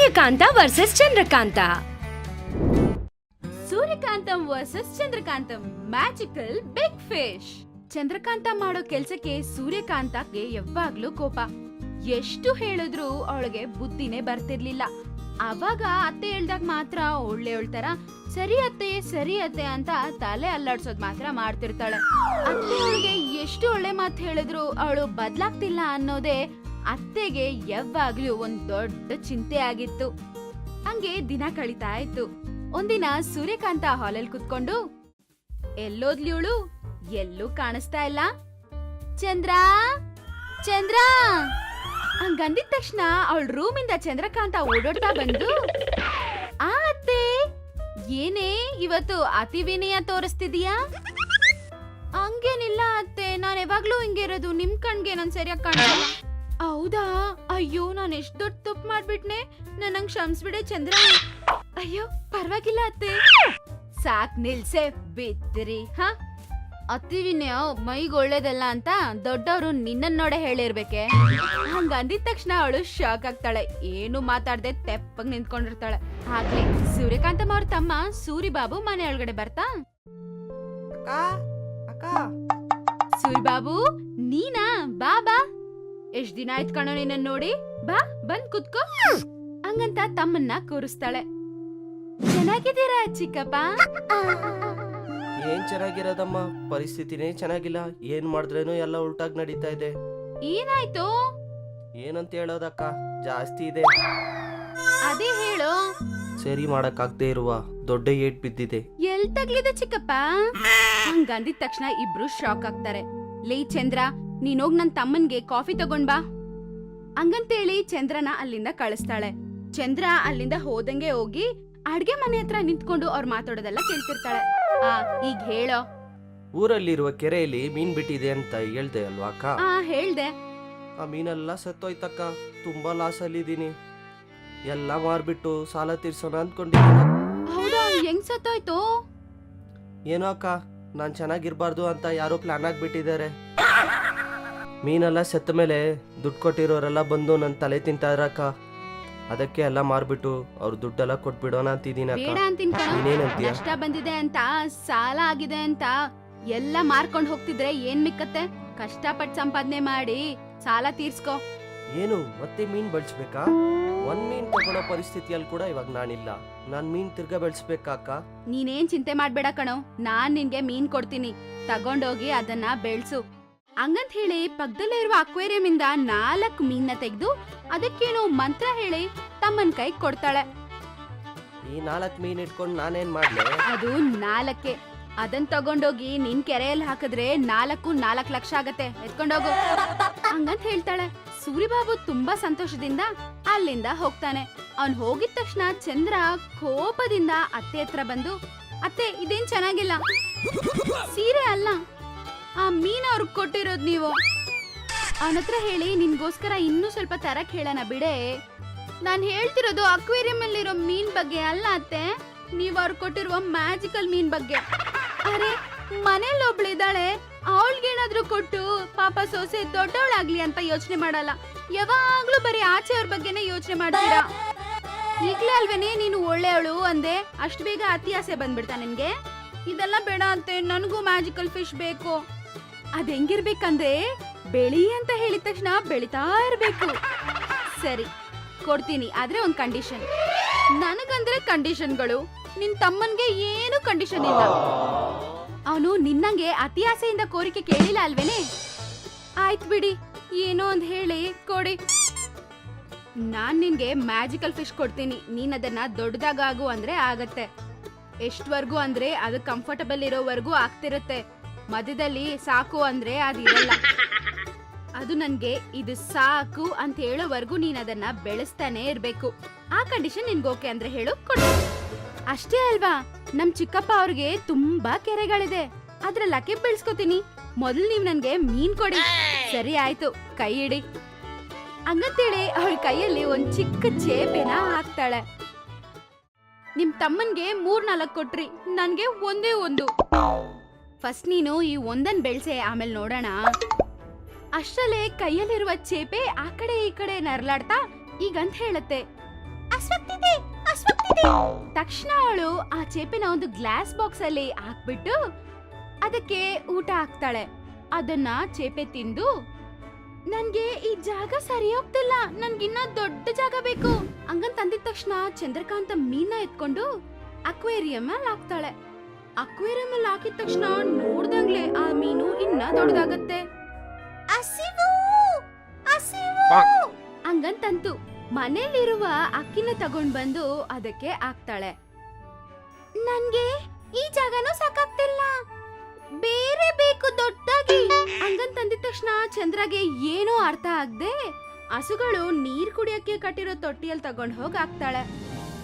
Suryakanta versus Chandrakanta. ಸೂರ್ಯಕಾಂತಂ versus Chandrakantham magical big fish Chandrakanta ಮಾಡೋ ಕೆಲ್ಸಕ್ಕೆ ಸೂರ್ಯಕಾಂತಕ್ಕೆ ಯಾವಾಗ್ಲೂ ಕೋಪ. ಎಷ್ಟು ಹೇಳಿದ್ರು ಅವಳಿಗೆ ಬುದ್ಧಿನೇ ಬರ್ತಿರ್ಲಿಲ್ಲ. ಅವಾಗ ಅತ್ತೆ ಹೇಳ್ದಾಗ ಮಾತ್ರ ಒಳ್ಳೆ ಹೇಳ್ತಾರ, ಸರಿ ಅತ್ತೆ ಸರಿ ಅತ್ತೆ ಅಂತ ತಲೆ ಅಲ್ಲಾಡ್ಸೋದ್ ಮಾತ್ರ ಮಾಡ್ತಿರ್ತಾಳೆ. ಅತ್ತೆ ಅವಳಿಗೆ ಎಷ್ಟು ಒಳ್ಳೆ ಮಾತು ಹೇಳಿದ್ರು, ಅವಳು ಬದ್ಲಾಗ್ತಿಲ್ಲ ಅನ್ನೋದೇ ಅತ್ತೆಗೆ ಯಾವಾಗ್ಲೂ ಒಂದ್ ದೊಡ್ಡ ಚಿಂತೆ ಆಗಿತ್ತು. ಹಂಗೆ ದಿನ ಕಳೀತಾ ಇತ್ತು. ಒಂದಿನ ಸೂರ್ಯಕಾಂತ ಹಾಲಲ್ಲಿ ಕುತ್ಕೊಂಡು ಎಲ್ಲೋದ್ಲಿವಳು ಎಲ್ಲೂ ಕಾಣಿಸ್ತಾ ಇಲ್ಲ? ಚಂದ್ರ? ಚಂದ್ರ? ಹಂಗಂದಿದ ತಕ್ಷಣ ಅವಳ ರೂಮಿಂದ ಚಂದ್ರಕಾಂತ ಓಡೋಡ್ತಾ ಬಂದು, ಆ ಅತ್ತೆ, ಏನೇ ಇವತ್ತು ಅತಿ ವಿನಯ ತೋರಿಸ್ತಿದೀಯಾ? ಹಂಗೇನಿಲ್ಲ ಅತ್ತೆ, ನಾನು ಯಾವಾಗ್ಲೂ ಹಿಂಗೆ ಇರೋದು ನಿಮ್ ಕಣ್ಗೆ ನಾನು ಸರಿಯಾಗಿ ಕಾಣಿಸಲ್ಲ ಹೌದಾ? ಅಯ್ಯೋ ನಾನು ಎಷ್ಟು ದೊಡ್ಡ ತಪ್ಪು ಮಾಡ್ಬಿಟ್ನೆ. ನನಂಗ್ ಕ್ಷಮಿಸ್ಬಿಡೆ ಚಂದ್ರ. ಅಯ್ಯೋ ಪರವಾಗಿಲ್ಲ ಅತ್ತೆ. ಸಾಕ್ ನಿಲ್ಸೆ ಬಿತ್ತಿರಿ ಹ? ಅತಿ ವಿನಯ ಮೈಗ್ ಒಳ್ಳೇದಲ್ಲ ಅಂತ ದೊಡ್ಡವರು ನಿನ್ನನ್ ನೋಡೆ ಹೇಳಿರ್ಬೇಕೆ? ಹಂಗ ಅಂದಿದ ತಕ್ಷಣ ಅವಳು ಶಾಕ್ ಆಗ್ತಾಳೆ. ಏನು ಮಾತಾಡ್ದೆ ತೆಪ್ಪಗ್ ನಿಂತ್ಕೊಂಡಿರ್ತಾಳೆ. ಆಗ್ಲಿ ಸೂರ್ಯಕಾಂತಮ್ಮ ಅವ್ರ ತಮ್ಮ ಸೂರಿಬಾಬು ಮನೆ ಒಳಗಡೆ ಬರ್ತಾ? ಅಕ್ಕ ಅಕ್ಕ. ಸೂರಿಬಾಬು ನೀನಾ ಬಾಬಾ ಬಾ. ಎಷ್ಟ್ ದಿನ ಆಯ್ತು ಕಣೋ ನಿನ್ನ ನೋಡಿ? ಬಾ ಬಂದ್ ಕುತ್ಕೋ. ಹಂಗಂತ ತಮ್ಮನ್ನ ಕೂರಿಸ್ತಾಳೆ. ಚೆನ್ನಾಗಿದ್ದೀರಾ ಚಿಕ್ಕಪ್ಪ? ಏನ್ ಚೆನ್ನಾಗಿರೋದಮ್ಮ? ಪರಿಸ್ಥಿತಿನೇ ಚೆನ್ನಾಗಿಲ್ಲ. ಏನ್ ಮಾಡಿದ್ರೇನು ಎಲ್ಲ ಉಲ್ಟಾಗಿ ನಡೀತಾ ಇದೆ. ಏನಾಯ್ತು? ಏನಂತ ಹೇಳೋದಕ್ಕ? ಜಾಸ್ತಿ ಇದೆ. ಅದೇ ಹೇಳು. ಸರಿ ಮಾಡಕ್ಕಾಗ್ದೇ ಇರುವ ದೊಡ್ಡ ಏಟ್ ಬಿದ್ದಿದೆ. ಎಲ್ ತಗ್ಲಿದೆ ಚಿಕ್ಕಪ್ಪ? ಹಂಗಂದಿದ ತಕ್ಷಣ ಇಬ್ರು ಶಾಕ್ ಆಗ್ತಾರೆ. ಲೇ ಚಂದ್ರ ನೀನೋಗ್ ನನ್ ತಮ್ಮನ್ಗೆ ಕಾಫಿ ತಗೊಂಡ್ ಬಾ. ಹಂಗಂತೇಳಿ ಚಂದ್ರನ ಅಲ್ಲಿಂದ ಕಳಿಸ್ತಾಳೆ. ಚಂದ್ರ ಅಲ್ಲಿಂದ ಹೋದಂಗೆ ಹೋಗಿ ಅಡ್ಗೆ ಮನೆ ಹತ್ರ ನಿಂತ್ಕೊಂಡು ಅವ್ರ ಮಾತಾಡೋದೆಲ್ಲ ಕೇಳ್ತಿರ್ತಾಳೆ. ಆ ಈಗ ಹೇಳೋ? ಊರಲ್ಲಿರುವ ಕೆರೆಯಲ್ಲಿ ಮೀನ್ ಬಿಟ್ಟಿದೆ ಅಂತ ಹೇಳ್ದೆ ಅಲ್ವಾ ಅಕ್ಕ? ಆ ಹೇಳ್ದೆ. ಆ ಮೀನೆಲ್ಲ ಸತ್ತೋಯ್ತಕ್ಕ. ತುಂಬಾ ಲಾಸ್ ಅಲ್ಲಿದ್ದೀನಿ ಎಲ್ಲ ಮಾರ್ಬಿಟ್ಟು ಸಾಲ ತೀರ್ಸೋಣ ಅಂದ್ಕೊಂಡಿದ್ದೀನಿ. ಹೌದಾ? ಹೆಂಗ್ ಸತ್ತೋಯ್ತು? ಏನೋ ಅಕ್ಕ ನಾನ್ ಚೆನ್ನಾಗಿರ್ಬಾರ್ದು ಅಂತ ಯಾರೋ ಪ್ಲಾನ್ ಆಗ್ಬಿಟ್ಟಿದ್ದಾರೆ. ಮೀನೆಲ್ಲ ಸತ್ತ ಮೇಲೆ ದುಡ್ಡು ಕೊಟ್ಟಿರೋರೆಲ್ಲ ಬಂದು ನನ್ನ ತಲೆ ತಿಂತಾರಕ್ಕ ಅದಕ್ಕೆ ಎಲ್ಲ ಮಾರ್ಬಿಟ್ಟು ಅವ್ರ ದುಡ್ಡೆಲ್ಲ ಕೊಟ್ಬಿಡೋಣ ಅಂತಿದ್ದೀನಿ ಬೇಡ ಅಂತೀನಿ ಕಣೋ. ನೀನೇನಂತೀಯ ನಷ್ಟ ಬಂದಿದೆ ಅಂತ ಸಾಲ ಆಗಿದೆ ಅಂತ ಎಲ್ಲ ಮಾರ್ಕೊಂಡ್ ಹೋಗ್ತಿದ್ರೆ ಏನ್ ಮಿಕ್ಕತ್ತೆ? ಕಷ್ಟಪಟ್ಟು ಸಂಪಾದನೆ ಮಾಡಿ ಸಾಲ ತೀರ್ಸ್ಕೊ. ಏನು ಮತ್ತೆ ಮೀನ್ ಬೆಳೆಸ್ಬೇಕಾ? ಒಂದ್ ಮೀನ್ ತಗೊಳ್ಳೋ ಪರಿಸ್ಥಿತಿಯಲ್ಲಿ ಕೂಡ ಇವಾಗ ನಾನಿಲ್ಲ. ನಾನ್ ಮೀನ್ ತಿರ್ಗಾ ಬೆಳೆಸ್ಬೇಕಾ ಅಕ್ಕ ನೀನೇನ್ ಚಿಂತೆ ಮಾಡ್ಬೇಡ ಕಣೋ. ನಾನ್ ನಿನ್ಗೆ ಮೀನ್ ಕೊಡ್ತೀನಿ. ತಗೊಂಡೋಗಿ ಅದನ್ನ ಬೆಳ್ಸು. ಹಂಗಂತ ಹೇಳಿ ಪಕ್ಕದಲ್ಲೇ ಇರುವ ಅಕ್ವೇರಿಯಂ ಇಂದ ನಾಲ್ಕು ಮೀನ್ನ ತೆಗೆದು ಅದಕ್ಕೇನೋ ಮಂತ್ರ ಹೇಳಿ ತಮ್ಮನ್ ಕೈ ಕೊಡ್ತಾಳೆ. ಈ ನಾಲ್ಕು ಮೀನ್ ಇಟ್ಕೊಂಡು ನಾನೇನ್ ಮಾಡ್ಲಿ? ಅದು ನಾಲ್ಕೇ ಅದನ್ ತಗೊಂಡೋಗಿ ನಿನ್ ಕೆರೆಯಲ್ಲಿ ಹಾಕಿದ್ರೆ ನಾಲ್ಕು ನಾಲ್ಕು ಲಕ್ಷ ಆಗತ್ತೆ. ಎತ್ಕೊಂಡೋಗು. ಹಂಗಂತ ಹೇಳ್ತಾಳೆ. ಸೂರಿಬಾಬು ತುಂಬಾ ಸಂತೋಷದಿಂದ ಅಲ್ಲಿಂದ ಹೋಗ್ತಾನೆ. ಅವ್ನ್ ಹೋಗಿದ ತಕ್ಷಣ ಚಂದ್ರ ಕೋಪದಿಂದ ಅತ್ತೆ ಹತ್ರ ಬಂದು ಅತ್ತೆ ಇದೇನ್ ಚೆನ್ನಾಗಿಲ್ಲ. ಸೀರೆ ಅಲ್ಲ. ಆ ಮೀನ್ ಅವ್ರಿಗೆ ಕೊಟ್ಟಿರೋದ್ ನೀವು? ಅವನತ್ರ ಹೇಳಿ, ನಿನ್ಗೋಸ್ಕರ ಇನ್ನೂ ಸ್ವಲ್ಪ ತರಕ್ ಹೇಳೋಣ ಬಿಡೆ. ನಾನು ಹೇಳ್ತಿರೋದು ಅಕ್ವೇರಿಯಂ ಅಲ್ಲಿರೋ ಮೀನ್ ಬಗ್ಗೆ ಅಲ್ಲ ಅತ್ತೆ. ನೀವ್ ಅವ್ರು ಕೊಟ್ಟಿರುವ ಮ್ಯಾಜಿಕಲ್ ಮೀನ್ ಬಗ್ಗೆ. ಅರೆ, ಮನೇಲಿ ಒಬ್ಳಿದ್ದಾಳೆ. ಅವಳಿಗೇನಾದ್ರೂ ಕೊಟ್ಟು ಪಾಪ ಸೊಸೆ ದೊಡ್ಡವಳಾಗ್ಲಿ ಅಂತ ಯೋಚನೆ ಮಾಡಲ್ಲ. ಯಾವಾಗ್ಲೂ ಬರೀ ಆಚೆ ಅವ್ರ ಬಗ್ಗೆನೇ ಯೋಚನೆ ಮಾಡ್ತೀರಾ? ಈಗ್ಲೇ ಅಲ್ವೇನೆ ನೀನು ಒಳ್ಳೆಯವಳು ಅಂದೆ. ಅಷ್ಟು ಬೇಗ ಅತಿ ಆಸೆ ಬಂದ್ಬಿಡ್ತಾ ನಿನ್ಗೆ? ಇದೆಲ್ಲ ಬೇಡ ಅಂತೆ ನನಗೂ ಮ್ಯಾಜಿಕಲ್ ಫಿಶ್ ಬೇಕು. ಅದ್ ಹೆಂಗಿರ್ಬೇಕಂದ್ರೆ ಬೆಳಿ ಅಂತ ಹೇಳಿದ ತಕ್ಷಣ ಬೆಳಿತಾ ಇರ್ಬೇಕು. ಸರಿ, ಕೊಡ್ತೀನಿ, ಆದ್ರೆ ಒಂದ್ ಕಂಡೀಷನ್ ನನಗಂದ್ರೆ ಕಂಡೀಷನ್ಗಳು ನಿನ್ ತಮ್ಮನ್ಗೆ ಏನು ಕಂಡೀಷನ್ ಇಲ್ಲ. ಅವನು ನಿನ್ನಂಗೆ ಅತಿ ಆಸೆಯಿಂದ ಕೋರಿಕೆ ಕೇಳಿಲ್ಲ ಅಲ್ವೇನೆ? ಆಯ್ತು ಬಿಡಿ, ಏನೋ ಒಂದ್ ಹೇಳಿ, ಕೊಡಿ. ನಾನ್ ನಿನ್ಗೆ ಮ್ಯಾಜಿಕಲ್ ಫಿಶ್ ಕೊಡ್ತೀನಿ. ನೀನ್ ಅದನ್ನ ಆಗು ಅಂದ್ರೆ ಆಗತ್ತೆ. ಎಷ್ಟ್ವರ್ಗೂ ಅಂದ್ರೆ ಅದು ಕಂಫರ್ಟಬಲ್ ಇರೋವರೆಗೂ ಆಗ್ತಿರುತ್ತೆ. ಮಧ್ಯದಲ್ಲಿ ಸಾಕು ಅಂದ್ರೆ ಅದಿರಲ್ಲ ಅದು ನನ್ಗೆ ಇದು ಸಾಕು ಅಂತ ಹೇಳೋವರೆಗೂ ನೀನ್ ಅದನ್ನ ಬೆಳೆಸ್ತಾನೆ ಇರ್ಬೇಕು. ಆ ಕಂಡೀಷನ್ ನಿನ್ಗೆ ಓಕೆ ಅಂದ್ರೆ ಹೇಳು, ಕೊಡು. ಅಷ್ಟೇ ಅಲ್ವಾ? ನಮ್ ಚಿಕ್ಕಪ್ಪ ಅವ್ರಿಗೆ ತುಂಬಾ ಕೆರೆಗಳಿದೆ. ಅದ್ರಲ್ಲಿ ಅಕೆ ಬೆಳೆಸ್ಕೋತೀನಿ. ಮೊದಲು ನೀವ್ ನನ್ಗೆ ಮೀನ್ ಕೊಡಿ. ಸರಿ ಆಯ್ತು, ಕೈ ಇಡಿ ಹಂಗಂತೇಳಿ ಅವಳ ಕೈಯಲ್ಲಿ ಒಂದ್ ಚಿಕ್ಕ ಚೇಪೆನ ಹಾಕ್ತಾಳೆ. ನಿಮ್ ತಮ್ಮನ್ಗೆ ಮೂರ್ ನಾಲ್ಕು ಕೊಟ್ರಿ. ನನ್ಗೆ ಒಂದೇ ಒಂದು. ಫಸ್ಟ್ ನೀನು ಈ ಒಂದನ್ ಬೆಳ್ಸೆ, ಆಮೇಲೆ ನೋಡೋಣ. ಅಷ್ಟರಲ್ಲೇ ಕೈಯಲ್ಲಿರುವ ಚೇಪೆ ಆ ಕಡೆ ಈ ಕಡೆ ನರ್ಲಾಡ್ತಾ ಈಗಂತ ಹೇಳುತ್ತೆ. ತಕ್ಷಣ ಅವಳು ಆ ಚೇಪಿನ ಒಂದು ಗ್ಲಾಸ್ ಬಾಕ್ಸ್ ಅಲ್ಲಿ ಹಾಕ್ಬಿಟ್ಟು ಅದಕ್ಕೆ ಊಟ ಹಾಕ್ತಾಳೆ. ಅದನ್ನ ಚೇಪೆ ತಿಂದು, ನನ್ಗೆ ಈ ಜಾಗ ಸರಿ ಹೋಗ್ತಿಲ್ಲ ನನ್ಗಿನ್ನ ದೊಡ್ಡ ಜಾಗ ಬೇಕು. ಹಂಗಂತ ಅಂದಿದ ತಕ್ಷಣ ಚಂದ್ರಕಾಂತ ಮೀನ ಎತ್ಕೊಂಡು ಅಕ್ವೇರಿಯಂ ಅಲ್ಲಿ ಹಾಕ್ತಾಳೆ. ಅಕ್ವೇರಿಯಂ ಅಲ್ಲಿ ಹಾಕಿದ ತಕ್ಷಣ ನೋಡ್ದಂಗ್ಲೆ ಆ ಮೀನು ಇನ್ನ ದೊಡ್ಡದಾಗತ್ತೆ. ಹಂಗಂತಂತು ಮನೇಲಿರುವ ಅಕ್ಕಿನ ತಗೊಂಡ್ ಬಂದು ಅದಕ್ಕೆ ಹಾಕ್ತಾಳೆ. ನನ್ಗೆ ಈ ಜಾಗನೂ ಸಾಕಾಗ್ತಿಲ್ಲ. ಬೇರೆ ಬೇಕು ದೊಡ್ಡದಾಗಿ ಹಂಗಂತಂದಿದ ತಕ್ಷಣ ಚಂದ್ರಗೆ ಏನೋ ಅರ್ಥ ಆಗದೆ ಹಸುಗಳು ನೀರ್ ಕುಡಿಯಕ್ಕೆ ಕಟ್ಟಿರೋ ತೊಟ್ಟಿಯಲ್ಲಿ ತಗೊಂಡ್ ಹೋಗಿ ಹಾಕ್ತಾಳೆ.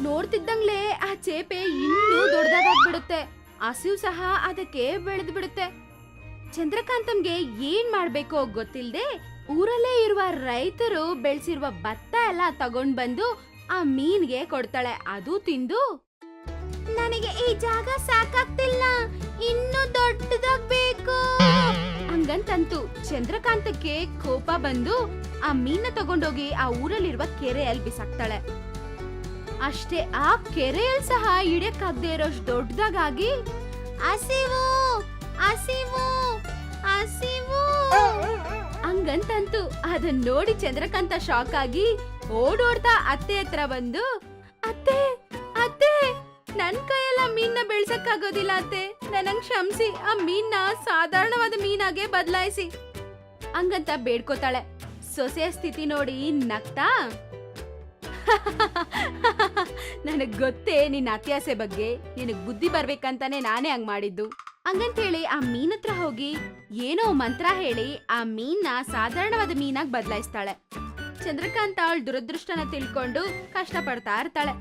ನೋಡ್ತಿದ್ದಂಗ್ಲೆ ಆ ಚೇಪೆ ಇನ್ನೂ ದೊಡ್ಡದಾಗ್ಬಿಡುತ್ತೆ. ಹಸಿವು ಸಹ ಅದಕ್ಕೆ ಬೆಳೆದು ಬಿಡುತ್ತೆ. ಚಂದ್ರಕಾಂತಂಗೆ ಏನ್ ಮಾಡ್ಬೇಕೋ ಗೊತ್ತಿಲ್ಲದೆ ಊರಲ್ಲೇ ಇರುವ ರೈತರು ಬೆಳೆಸಿರುವ ಭತ್ತ ಎಲ್ಲ ತಗೊಂಡ್ ಬಂದು ಆ ಮೀನ್ಗೆ ಕೊಡ್ತಾಳೆ. ಅದು ತಿಂದು ನನಗೆ ಈ ಜಾಗ ಸಾಕಾಗ್ತಿಲ್ಲ. ಇನ್ನು ದೊಡ್ಡದಾಗ್ಬೇಕು. ಹಂಗಂತಂತು ಚಂದ್ರಕಾಂತಕ್ಕೆ ಕೋಪ ಬಂದು ಆ ಮೀನ ತಗೊಂಡೋಗಿ ಆ ಊರಲ್ಲಿರುವ ಕೆರೆಯಲ್ಲಿ ಬಿಸಾಕ್ತಾಳೆ. ಅಷ್ಟೇ ಆ ಕೆರೆಯಲ್ಲಿ ಸಹ ಇಡಕ್ಕಾಗದೆ ಇರೋಷ್ಟು ದೊಡ್ಡದಾಗಿ ಹಸಿವು ಹಸಿವು ಹಸಿವು. ಹಂಗಂತಂತು ಅದನ್ನ ನೋಡಿ ಚಂದ್ರಕಾಂತ ಶಾಕ್ ಆಗಿ ಓಡೋಡ್ತಾ ಅತ್ತೆ ಹತ್ರ ಬಂದು, ಅತ್ತೆ ಅತ್ತೆ, ನನ್ ಕೈಯೆಲ್ಲ ಮೀನ್ನ ಬೆಳ್ಸಕ್ಕಾಗೋದಿಲ್ಲ ಅತ್ತೆ. ನನಂಗ್ ಕ್ಷಮಿಸಿ, ಆ ಮೀನ್ನ ಸಾಧಾರಣವಾದ ಮೀನಾಗೆ ಬದಲಾಯಿಸಿ. ಹಂಗಂತ ಬೇಡ್ಕೋತಾಳೆ. ಸೊಸೆಯ ಸ್ಥಿತಿ ನೋಡಿ ನಗ್ತಾ ನನಗ್ ಗೊತ್ತೇ ನಿನ್ನ ಅತ್ಯಾಸೆ ಬಗ್ಗೆ. ನಿನಗ್ ಬುದ್ಧಿ ಬರ್ಬೇಕಂತಾನೆ ನಾನೇ ಹಂಗ್ ಮಾಡಿದ್ದು. ಹಂಗಂತೇಳಿ ಆ ಮೀನ್ ಹತ್ರ ಹೋಗಿ ಏನೋ ಮಂತ್ರ ಹೇಳಿ ಆ ಮೀನ್ನ ಸಾಧಾರಣವಾದ ಮೀನಾಗ್ ಬದಲಾಯಿಸ್ತಾಳೆ. ಚಂದ್ರಕಾಂತ ಅವಳ ದುರದೃಷ್ಟನ ತಿಳ್ಕೊಂಡು ಕಷ್ಟ ಪಡ್ತಾ ಇರ್ತಾಳೆ.